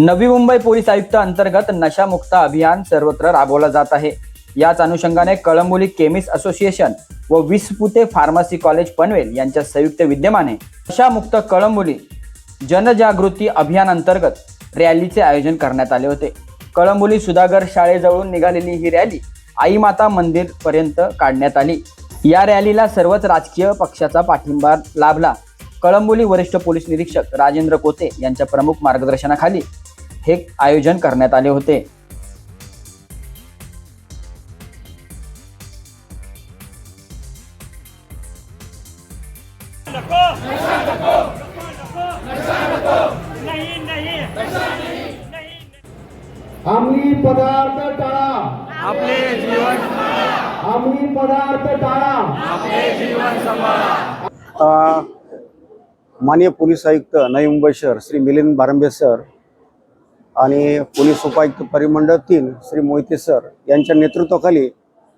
Navi Mumbai police आयुक्त अंतर्गत नशामुक्त अभियान सर्वत्र राबवलं जात आहे. याच अनुषंगाने कळंबोली केमिस्ट असोसिएशन व विसपुते फार्मसी कॉलेज पनवेल यांच्या संयुक्त विद्यमाने नशामुक्त कळंबोली जनजागृती अभियान अंतर्गत रॅलीचे आयोजन करण्यात आले होते. कळंबोली सुधागर शाळेजवळून निघालेली ही रॅली आई माता मंदिर पर्यंत काढण्यात आली. या रॅलीला सर्वच राजकीय पक्षाचा पाठिंबा लाभला. कळंबोली वरिष्ठ पोलीस निरीक्षक राजेंद्र कोते यांच्या प्रमुख मार्गदर्शनाखाली हे आयोजन करण्यात आले होते. नको नाही नाही नाही अंमली पदार्थ टाळा. आपले जीवन अंमली पदार्थ टाळा अ, माननीय पोलीस आयुक्त नवी मुंबई शहर श्री मिलिंद बारंबे सर आणि पोलीस उपायुक्त परिमंडळ तीन श्री मोहिते सर यांच्या नेतृत्वाखाली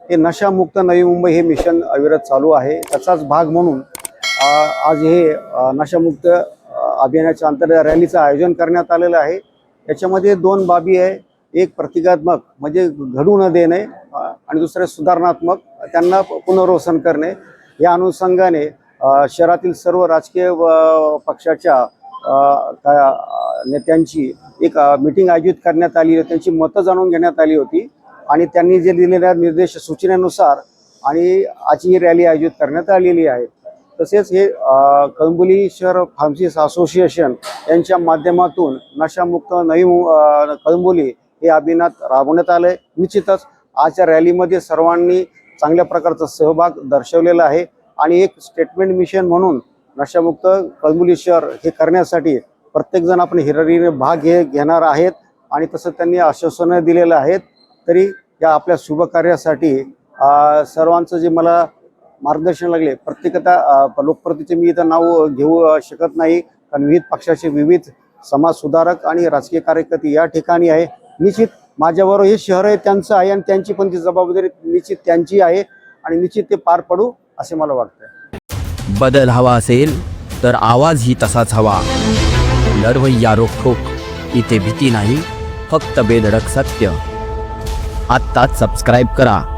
हे नशामुक्त नवी मुंबई हे मिशन अविरत चालू आहे. त्याचाच भाग म्हणून आज हे नशामुक्त अभियानाच्या अंतर्गत रॅलीचं आयोजन करण्यात आलेलं आहे. याच्यामध्ये दोन बाबी आहे. एक प्रतिकात्मक म्हणजे घडू न देणे आणि दुसरे सुधारणात्मक त्यांना पुनर्वसन करणे. या अनुषंगाने शहरातील सर्व राजकीय पक्षाच्या नेत्यांची एक मिटिंग आयोजित करण्यात आली. त्यांची मतं जाणून घेण्यात आली होती. आणि त्यांनी जे दिलेल्या निर्देश सूचनेनुसार आणि आजची ही रॅली आयोजित करण्यात आलेली आहे. तसेच हे कळंबुली कळंबोली शहर फार्मसिस्ट असोसिएशन यांच्या माध्यमातून नशामुक्त नवी कळंबुली कळंबोली हे अभियानात राबवण्यात आलं. आहे निश्चितच आजच्या रॅलीमध्ये सर्वांनी चांगल्या प्रकारचा सहभाग दर्शवलेला आहे. आणि एक स्टेटमेंट मिशन म्हणून नशामुक्त कळमुली शहर हे करण्यासाठी प्रत्येकजण आपण हिररीने भाग घे घेणार आहेत आणि तसं त्यांनी आश्वासनं दिलेलं आहेत तरी या आपल्या शुभकार्यासाठी सर्वांचं जे मला मार्गदर्शन लागले प्रत्येकता लोकप्रतीचे मी इथं नाव घेऊ शकत नाही कारण विविध पक्षाचे विविध समाजसुधारक आणि राजकीय कार्यकर्ते या ठिकाणी आहे. निश्चित माझ्याबरोबर हे शहर आहे त्यांचं आहे आणि त्यांची पण ती जबाबदारी निश्चित त्यांची आहे आणि निश्चित ते पार पडू असे मला वाटतं बदल हवा असेल तर आवाजही तसाच हवा. लढवय्या रोखोक इथे भीती नाही फक्त बेधडक सत्य. आत्ताच सबस्क्राईब करा.